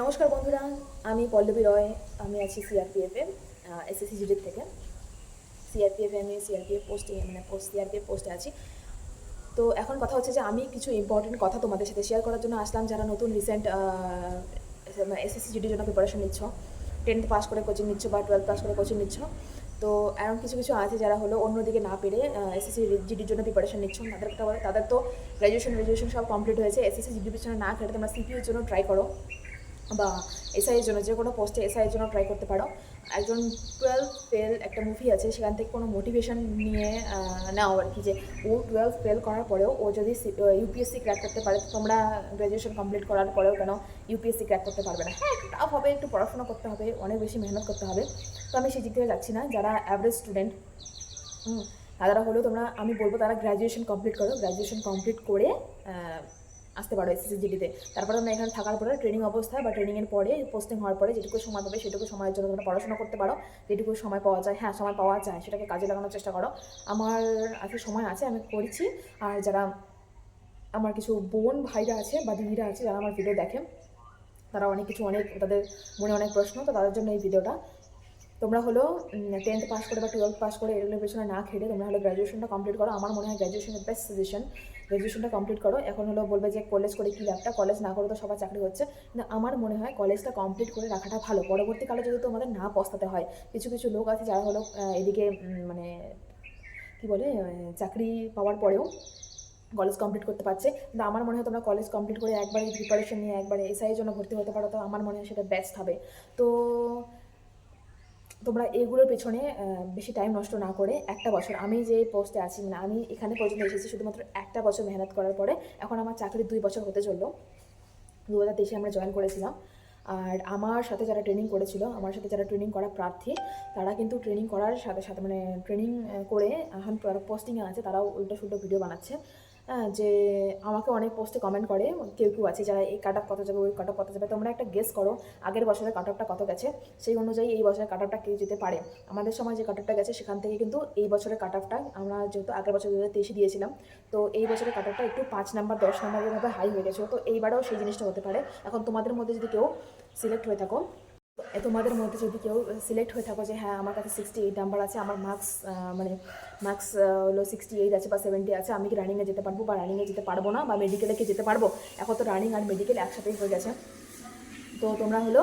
নমস্কার বন্ধুরা, আমি পল্লবী রয়, আমি আছি সিআরপিএফে এসএসসি জিডির থেকে। সিআরপিএফে আমি সিআরপিএফ পোস্টে মানে পোস্ট সিআরপিএফ পোস্টে আছি। তো এখন কথা হচ্ছে যে আমি কিছু ইম্পর্টেন্ট কথা তোমাদের সাথে শেয়ার করার জন্য আসলাম, যারা নতুন রিসেন্ট এসএসসি জিডির জন্য প্রিপারেশন নিচ্ছ। টেন্থ পাস করে কোচিং নিচ্ছ বা টুয়েলভ পাস করে কোচিং নিচ্ছ। তো এমন কিছু কিছু আছে যারা হলো অন্যদিকে না পেরে এসএসসি জিডির জন্য প্রিপারেশন নিচ্ছ। তাদের তাদের তো গ্র্যাজুয়েশন গ্র্যাজুয়েশন সব কমপ্লিট হয়েছে। এসএসসি জিডির পিছনে না খেটে তোমরা সিপিউর জন্য ট্রাই করো। বা এসআইয়ের জন্য, যে কোনো পোস্টে এসআইয়ের জন্য ট্রাই করতে পারো। একজন টুয়েলভ ফেল একটা মুভি আছে, সেখান থেকে কোনো মোটিভেশন নিয়ে নাও আর কি, যে ও টুয়েলভ ফেল করার পরেও ও যদি ইউপিএসসি ক্র্যাক করতে পারে তোমরা গ্র্যাজুয়েশন কমপ্লিট করার পরেও কেন ইউপিএসসি ক্র্যাক করতে পারবে না? হ্যাঁ একটু টাফ হবে, একটু পড়াশোনা করতে হবে, অনেক বেশি মেহনত করতে হবে। তো আমি সেই দিক থেকে যাচ্ছি না, যারা অ্যাভারেজ স্টুডেন্ট তারা হলো তোমরা, আমি বলব তারা গ্র্যাজুয়েশন কমপ্লিট করো। গ্র্যাজুয়েশন কমপ্লিট করে আসতে পারো এসএসসি জিডিতে তারপরে তোমরা এখানে থাকার পরে ট্রেনিং অবস্থায় বা ট্রেনিংয়ের পরে পোস্টিং হওয়ার পরে যেটুকু সময় পাবে সেটুকু সময়ের জন্য তোমরা পড়াশোনা করতে পারো। যেটুকু সময় পাওয়া যায় হ্যাঁ সময় পাওয়া যায়, সেটাকে কাজে লাগানোর চেষ্টা করো। আমার আজকে সময় আছে, আমি করছি আর যারা আমার কিছু বোন ভাইরা আছে বা দিদিরা আছে, যারা আমার ভিডিও দেখে, তারা অনেক কিছু, অনেক তাদের মনে অনেক প্রশ্ন, তো তাদের জন্য এই ভিডিওটা তোমরা হলো টেন্থ পাস করে বা টুয়েলভ পাস করে এগুলোর পেছনে না খেটে তোমরা হলো গ্র্যাজুয়েশনটা কমপ্লিট করো। আমার মনে হয় গ্র্যাজুয়েশনের বেস্ট সাজেশন গ্র্যাজুয়েশনটা কমপ্লিট করো। এখন হলো বলবে যে কলেজ করে কী লাভটা কলেজ না করে তো সবার চাকরি হচ্ছে। কিন্তু আমার মনে হয় কলেজটা কমপ্লিট করে রাখাটা ভালো। পরবর্তীকালে যদি তোমাদের না পস্তাতে হয়, কিছু কিছু লোক আছে যারা হলো এদিকে মানে কি বলে চাকরি পাওয়ার পরেও কলেজ কমপ্লিট করতে পারছে। কিন্তু আমার মনে হয় তোমরা কলেজ কমপ্লিট করে একবারে প্রিপারেশন নিয়ে একবারে এসআইয়ের জন্য ভর্তি হতে পারো। তো আমার মনে হয় সেটা বেস্ট হবে। তো তোমরা এগুলোর পেছনে বেশি টাইম নষ্ট না করে একটা বছর, আমি যে পোস্টে আছি মানে আমি এখানে পর্যন্ত এসেছি শুধুমাত্র একটা বছর মেহনত করার পরে, এখন আমার চাকরি দুই বছর হতে চলল। দু হাজার তেইশে আমরা জয়েন করেছিলাম। আর আমার সাথে যারা ট্রেনিং করেছিল, আমার সাথে যারা ট্রেনিং করা প্রার্থী, তারা কিন্তু ট্রেনিং করার সাথে সাথে মানে ট্রেনিং করে এখন পোস্টিংয়ে আছে, তারাও উল্টো সুল্টো ভিডিও বানাচ্ছে। যে আমাকে অনেক পোস্টে কমেন্ট করে, কেউ কেউ আছে যারা এই কাট অফ কত যাবে, ওই কাট অফ কত যাবে, তোমরা একটা গেস করো আগের বছরের কাট অফটা কত গেছে, সেই অনুযায়ী এই বছরের কাট অফটা কেউ যেতে পারে। আমাদের সময় যে কাট অফটা গেছে, সেখান থেকে কিন্তু এই বছরের কাট অফটা আমরা যেহেতু আগের বছর দু হাজার তেইশে দিয়েছিলাম, তো এই বছরের কাট অফটা একটু পাঁচ নাম্বার দশ নাম্বার এভাবে হাই হয়ে গেছে, তো এইবারেও সেই জিনিসটা হতে পারে। এখন তোমাদের মধ্যে যদি কেউ সিলেক্ট হয়ে থাকো তোমাদের মধ্যে যদি কেউ সিলেক্ট হয়ে থাকো যে হ্যাঁ আমার কাছে সিক্সটি এইট নাম্বার আছে, আমার মার্কস মানে মার্কস হলো সিক্সটি এইট আছে বা সেভেন্টি আছে, আমি কি রানিংয়ে যেতে পারব বা রানিংয়ে যেতে পারব না বা মেডিকেলে কি যেতে পারব? এখন তো রানিং আর মেডিকেল একসাথেই হয়ে গেছে। তো তোমরা হলো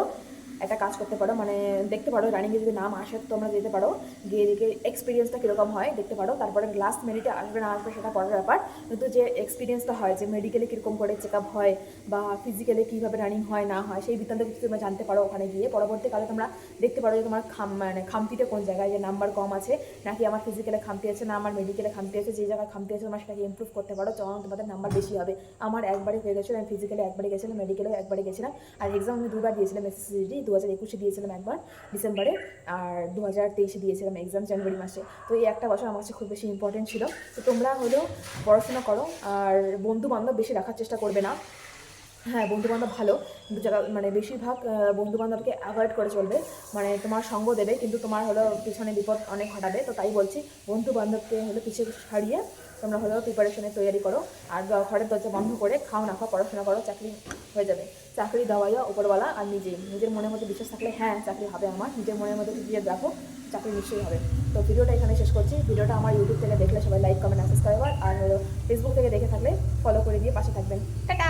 একটা কাজ করতে পারো মানে দেখতে পারো রানিংয়ে যদি নাম আসে তোমরা যেতে পারো। গিয়ে দিকে এক্সপিরিয়েন্সটা কীরকম হয়, দেখতে পারো। তারপরে লাস্ট মিনিটে আসবে না আসবে সেটা পরের ব্যাপার। কিন্তু যে এক্সপিরিয়েন্সটা হয়, যে মেডিকেলে কীরকম করে চেক আপ হয় বা ফিজিক্যালে কীভাবে রানিং হয়, না হয়, সেই বৃত্তান্ত কিছু তোমরা জানতে পারো ওখানে গিয়ে। পরবর্তীকালে তোমরা দেখতে পারো যে তোমার খাম মানে খামতিটা কোন জায়গায়, যে নাম্বার কম আছে, নাকি আমার ফিজিক্যালে খামতি আছে, না আমার মেডিকেলে খামতি আছে, যে জায়গায় খামতি আছে তোমরা সেটাকে ইমপ্রুভ করতে পারো। তখন তোমাদের নাম্বার বেশি হবে। আমার একবারে হয়ে গেছিল, আমি ফিজিক্যালি একবারে গেছিলাম মেডিকেলেও একবারে গেছিলাম। আর এক্সাম আমি দুবার দিয়েছিলাম এসএসসিডি দু হাজার একুশে দিয়েছিলাম একবার, ডিসেম্বরে, আর দু হাজার তেইশে দিয়েছিলাম এক্সাম জানুয়ারি মাসে। তো এই একটা বছর আমার কাছে খুব বেশি ইম্পর্টেন্ট ছিল। তো তোমরা হলেও পড়াশোনা করো, আর বন্ধু বান্ধব বেশি রাখার চেষ্টা করবে না। হ্যাঁ বন্ধু বান্ধব ভালো, কিন্তু যারা মানে বেশিরভাগ বন্ধু বান্ধবকে অ্যাভয়েড করে চলবে মানে তোমার সঙ্গ দেবে, কিন্তু তোমার হলো পিছনে বিপদ অনেক ঘটাবে, তো তাই বলছি বন্ধু বান্ধবকে হলো পিছিয়ে ছাড়িয়ে তোমরা হলেও প্রিপারেশনের তৈরি করো। আর ঘরের দরজা বন্ধ করে খাও না, খাও, পড়াশোনা করো, চাকরি হয়ে যাবে। চাকরি দেওয়াইয়া উপরওয়ালা আর নিজেই। নিজের মনের মধ্যে বিশ্বাস থাকলে হ্যাঁ চাকরি হবে আমার। নিজের মনের মধ্যে দিয়ে দেখো, চাকরি নিশ্চয়ই হবে। তো ভিডিওটা এখানে শেষ করছি। ভিডিওটা আমার ইউটিউব থেকে দেখলে সবাই লাইক কমেন্ট সাবস্ক্রাইবার আর ফেসবুক থেকে দেখে থাকলে ফলো করে দিয়ে পাশে থাকবেন। টাটা!